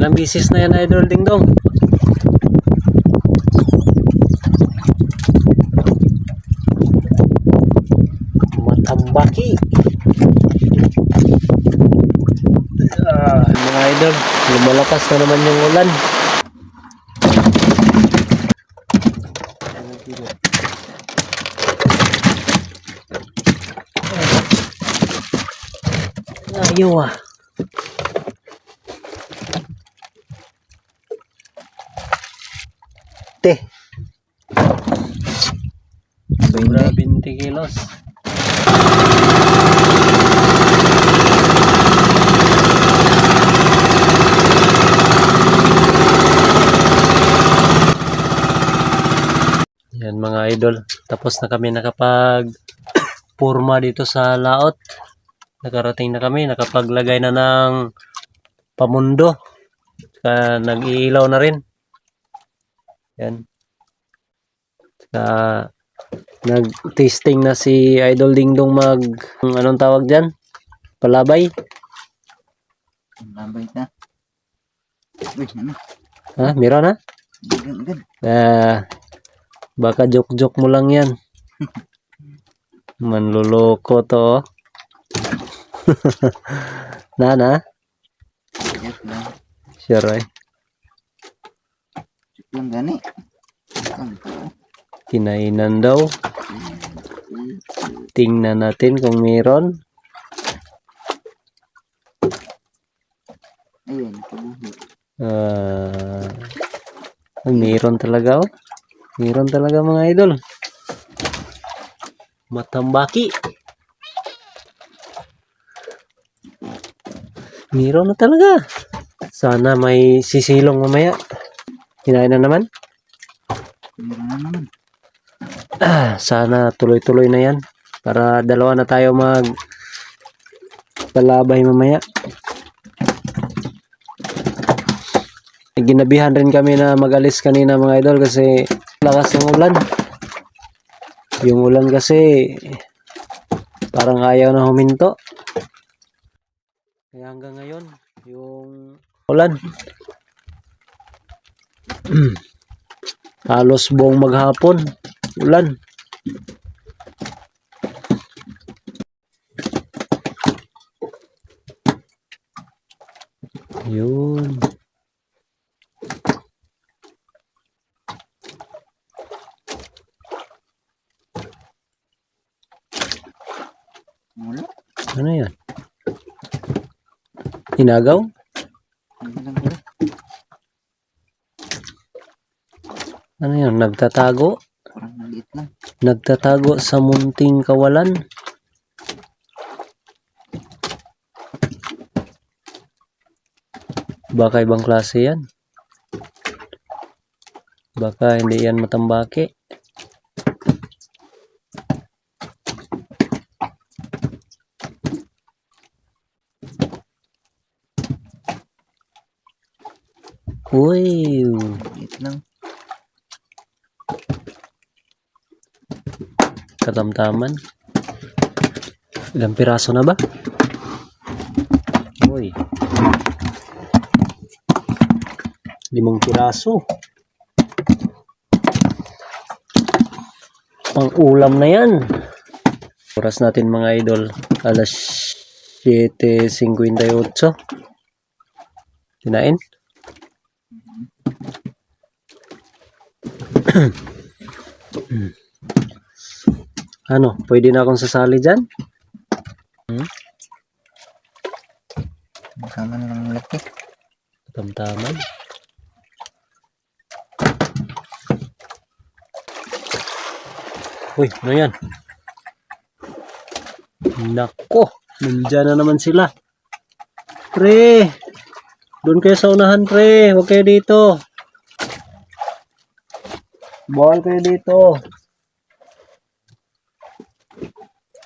Ilang bisis na yan, Idol Ding Dong. Matambaki. Ah, mga idol, lumalakas na naman yung ulan. Ayaw ah. Te. Sobra 20 kilos. Yan mga idol. Tapos na kami nakapag purma dito sa laot. Nakarating na kami. Nakapaglagay na ng pamundo. Saka nag-iilaw na rin. Yan. Saka nag-tasting na si Idol Dingdong mag anong tawag diyan? Palabay. Lambay ka. Uy, ano? Ha, meron na? Gan, gan. Ah, baka joke-joke mo lang 'yan. Manluloko to. oh. na na, Yes lang. sure eh. Lang gani. Kinainan daw. Tingnan natin kung meron. Ayun. Ah, meron talaga oh. Meron talaga mga idol. Matambaki. Meron na talaga. Sana may sisilong mamaya. Kinain na naman. Meron na naman. Ah, sana tuloy-tuloy na yan. Para dalawa na tayo mag palabay mamaya. Ginabihan rin kami na magalis kanina mga idol kasi lakas ng ulan. Yung ulan kasi parang ayaw na huminto. Kaya hanggang ngayon, yung ulan. Halos buong maghapon, ulan. Yun. Ano yan? Hinagaw? Ano lang pala. Ano yan? Nagtatago? Parang maliit lang. Nagtatago sa munting kawalan? Baka ibang klase yan. Baka hindi yan matambaki. Uy, Maliit lang. Katamtaman. Ilang piraso na ba? Uy. Limang piraso. Pang ulam na yan. Oras natin mga idol. Alas 7.58. Kinain? Ano, pwede na akong sasali dyan? Kasama na lang laki. Tamtaman. Uy, ano yan? Nako, nandyan na naman sila. Pre, doon kayo sa unahan pre, huwag kayo dito. Bawal kayo dito.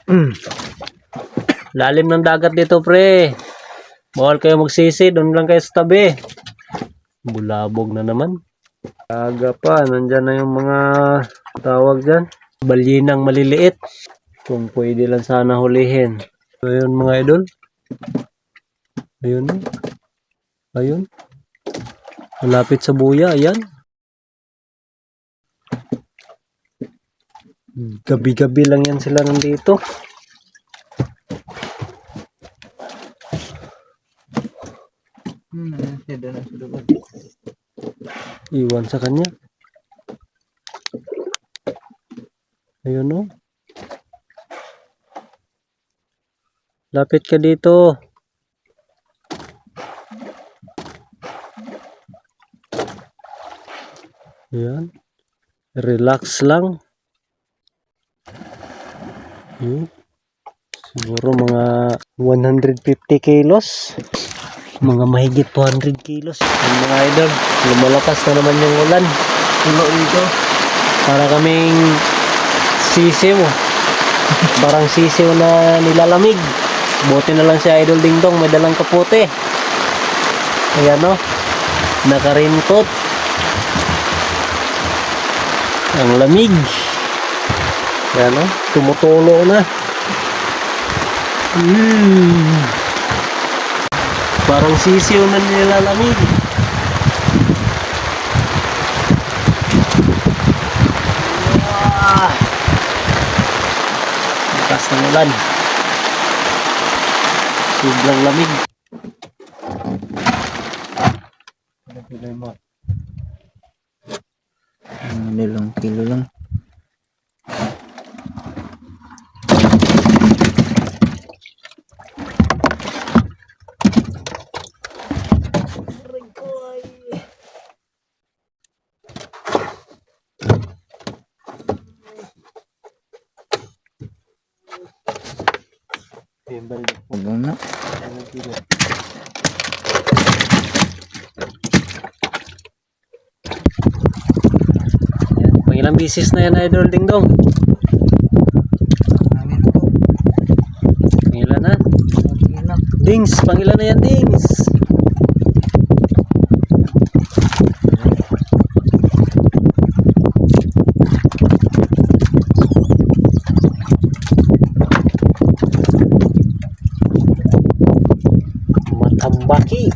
Mm. Lalim ng dagat dito pre. Bawal kayo magsisi, doon lang kayo sa tabi. Bulabog na naman. Aga pa, nandyan na yung mga tawag dyan. Balyinang maliliit. Kung pwede lang sana hulihin. Ayun mga idol. Ayun. Ayun. Malapit sa buya, ayan. Gabi-gabi lang yan sila nandito. Hmm. Iwan sa kanya. Ayun o. Lapit ka dito. Ayan. Relax lang. Hmm. Siguro mga 150 kilos. Mga mahigit 200 kilos. Yung mga idol, lumalakas na naman yung ulan. Pulo dito. Para kaming sisiw. Parang sisiw na nilalamig. Buti na lang si Idol Ding Dong, may dalang kapote. Ayan o. Nakarinkot. Ang lamig. Ayan o. Tumutulo na. Mm. Parang sisiw na nilalamig. Ah! Lakas ng ulan. Sobrang lamig. Mga dalawang kilo lang. Huwag mo na. Pang ilang bisis na yan, Idol Ding Dong. Amin po. Pang ilan na? Dings, pang ilan na yan, Dings? Matambaki.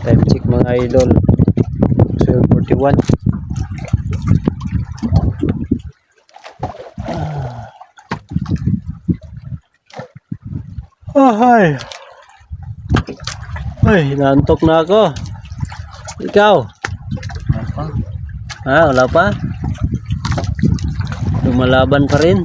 Time check mga idol. 12.41. Ah, ay. Ay, naantok na ako. Ikaw? Apa? Ah, wala pa? Lumalaban pa rin?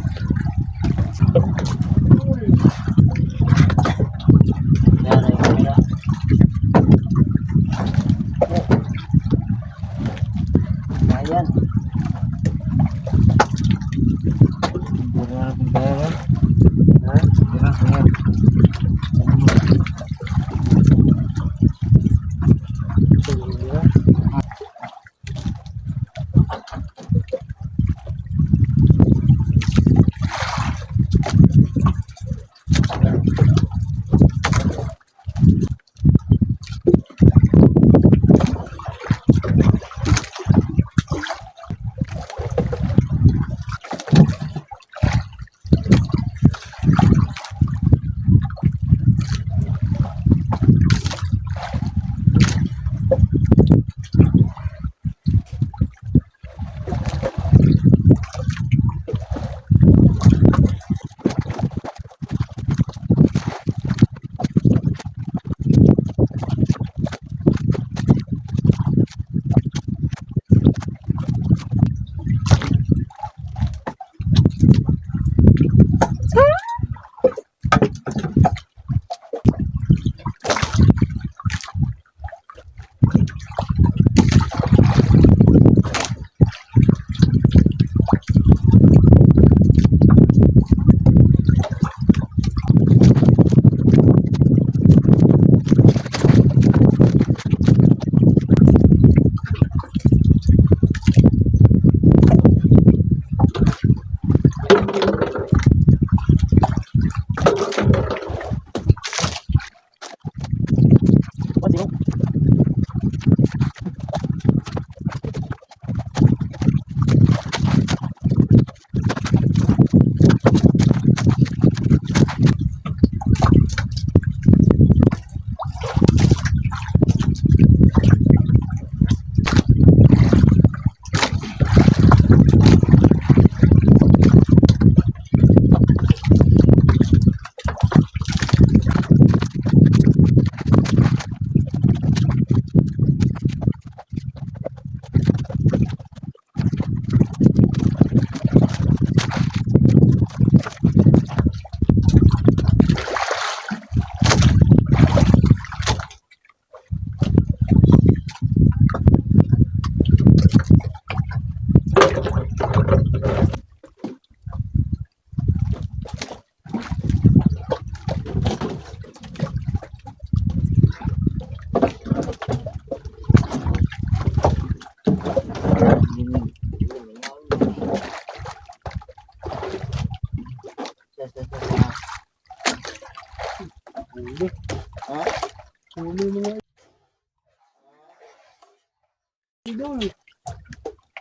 Idol.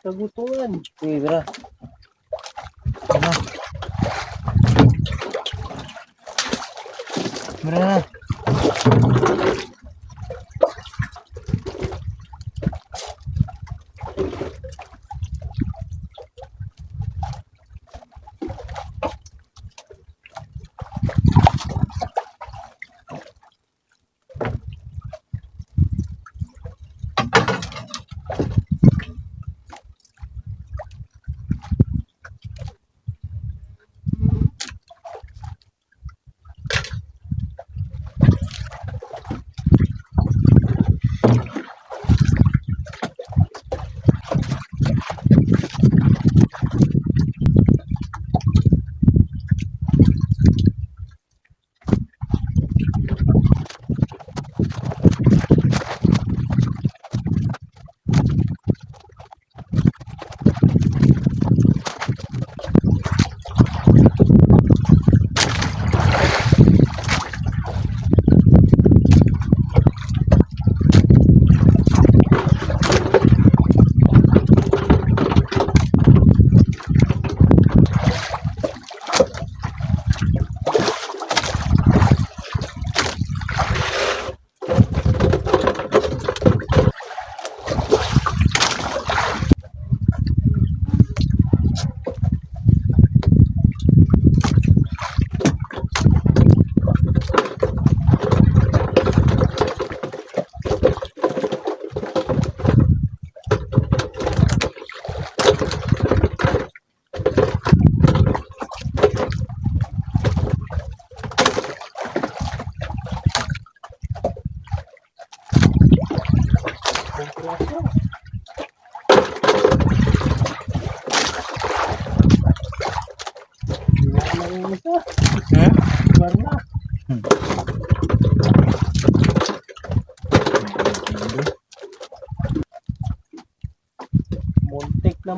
Tagutuan. Sige, bra. Ano? Bra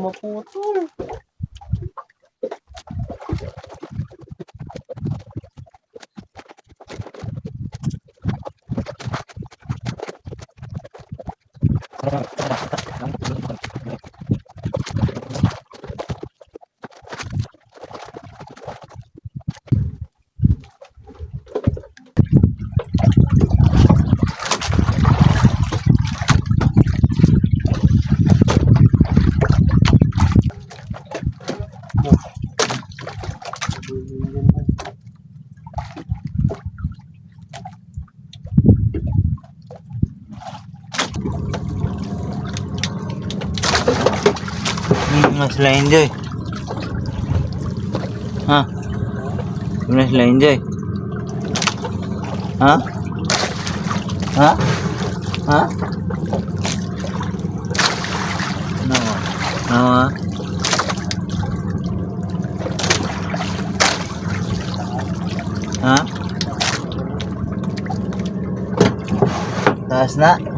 もこうと、Mas sila enjoy. Ha? Mas sila enjoy. Ha? Ha? Ha? No. No, ha? Ha? Taas na.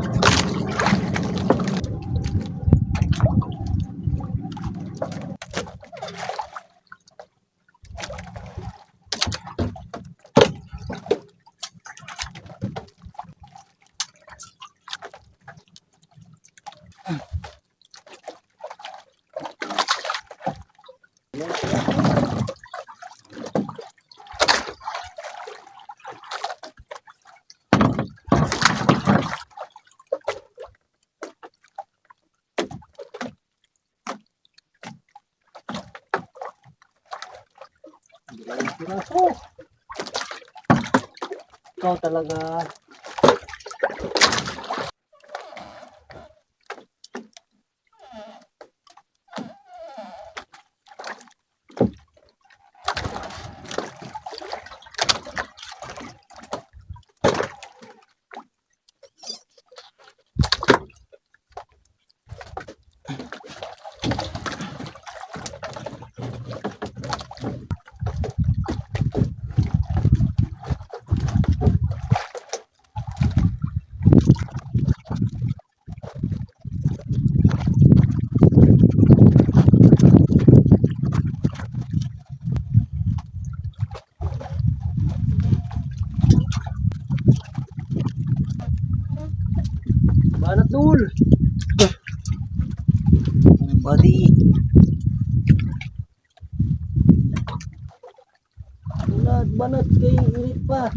Ikaw talaga. Banat dul. Body. Banat, banat kay irit pa.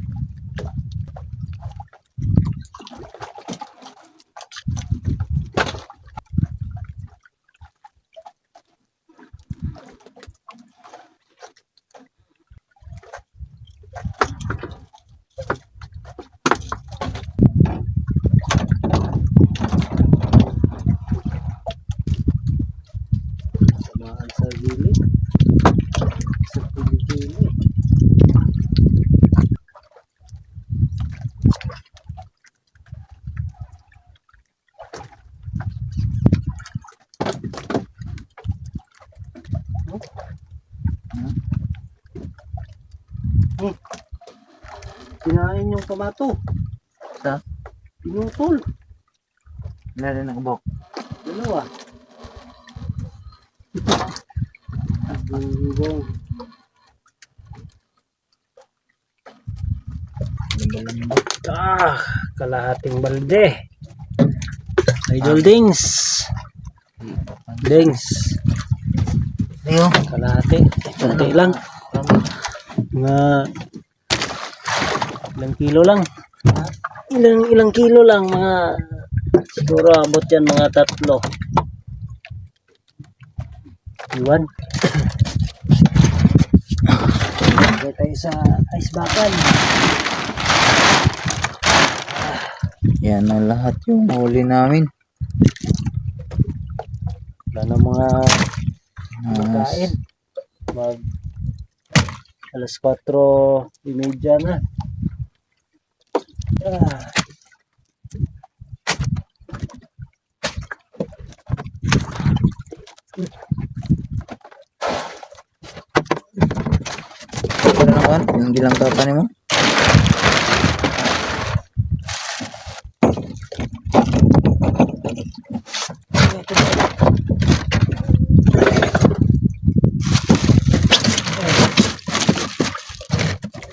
Samaan sa gilid. Sa pili-pili. Hmm. Kamato. Sa? Pinutol. Wala rin nakabok. Dalawa. Bunggong. Ah, kalahating balde. Idol Dings. Dings. Ayo. Kalahati. Kunti lang. Mga ilang kilo lang. Ilang ilang kilo lang mga siguro abot yan mga tatlo. Iwan. Lagay tayo sa ice bakan. Yan ang lahat yung huli namin. Wala na mga Ah, Kain. Mag alas 4.30 na. Ah. Ano naman? Yung bilang kapan mo?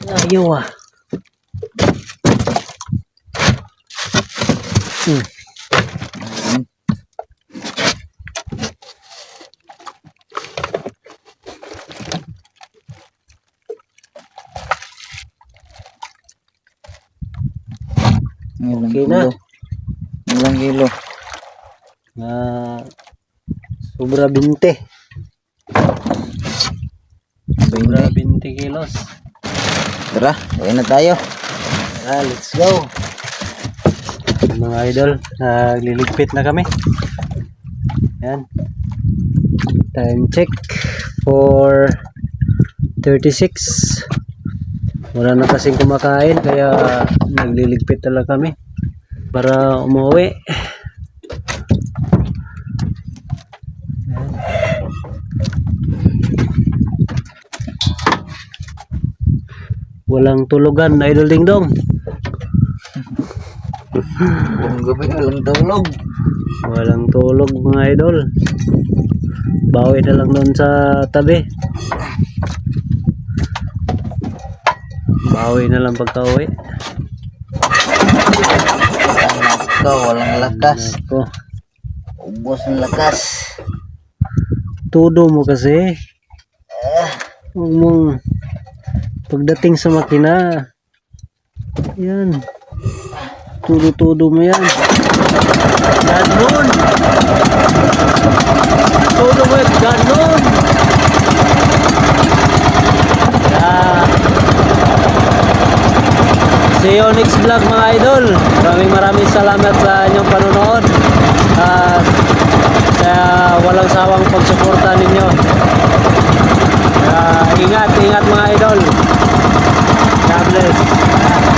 Ayaw ah. Hmm. Ilang Okay na. kilo? Ilang kilo? Na sobra 20. Sobra 20. 20 kilos. Tara, uwi na tayo. Ah, let's go. Mga idol, nagliligpit na kami. Yan. Time check for 36. Wala na kasing kumakain kaya nagliligpit na lang kami para umuwi. Walang tulugan, idol ding dong. Buong gabi, walang tulog. Walang tulog mga idol. Bawi na lang doon sa tabi. Bawi na lang pagka uwi. Walang lakas. Ako. Ubos ng lakas. Tudo mo kasi. Huwag mong pagdating sa makina. Yan. Tudo-tudo mo yan. Ganon. Tudo mo yan. Ganon. Yeah. See you next vlog mga idol. Maraming maraming salamat sa inyong panonood. At sa walang sawang pagsuporta ninyo. Kaya ingat, ingat mga idol. God bless.